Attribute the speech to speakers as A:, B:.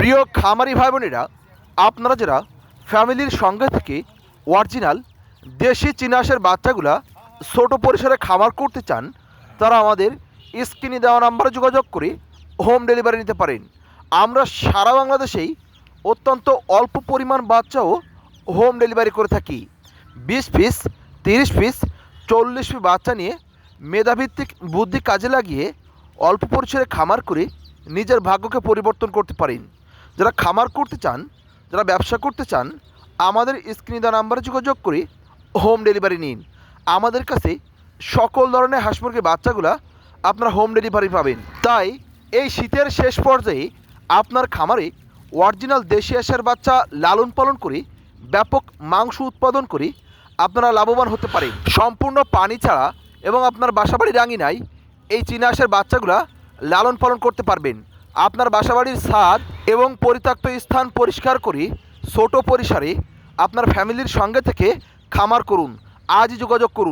A: প্রিয় খামারি ভাই বোনেরা আপনারা যারা ফ্যামিলির সঙ্গে থেকে অরিজিনাল দেশি চিনাসের বাচ্চাগুলা ছোট পরিসরে খামার করতে চান, তারা আমাদের স্ক্রিনে দেওয়া নাম্বারে যোগাযোগ করে হোম ডেলিভারি নিতে পারেন। আমরা সারা বাংলাদেশেই অত্যন্ত অল্প পরিমাণ বাচ্চাও হোম ডেলিভারি করে থাকি। বিশ পিস, তিরিশ পিস, চল্লিশ পিস বাচ্চা নিয়ে মেধাভিত্তিক বুদ্ধি কাজে লাগিয়ে অল্প পরিসরে খামার করে নিজের ভাগ্যকে পরিবর্তন করতে পারেন। যারা খামার করতে চান, যারা ব্যবসা করতে চান, আমাদের স্ক্রিনে দেওয়া নাম্বারে যোগাযোগ করে হোম ডেলিভারি নিন। আমাদের কাছে সকল ধরনের হাঁস মুরগির বাচ্চাগুলা আপনারা হোম ডেলিভারি পাবেন। তাই এই শীতের শেষ পর্যায়ে আপনার খামারে অরিজিনাল দেশি হাঁসের বাচ্চা লালন পালন করে ব্যাপক মাংস উৎপাদন করে আপনারা লাভবান হতে পারেন। সম্পূর্ণ পানি ছাড়া এবং আপনার বাসাবাড়ির রাঙিনায় এই চীনা হাঁসের বাচ্চাগুলা লালন পালন করতে পারবেন। আপনার বাসাবাড়ির ছাদ এবং পরিত্যক্ত স্থান পরিষ্কার করি, ছোট পরিসরে আপনার ফ্যামিলির সঙ্গে থেকে খামার করুন। আজই যোগাযোগ করুন।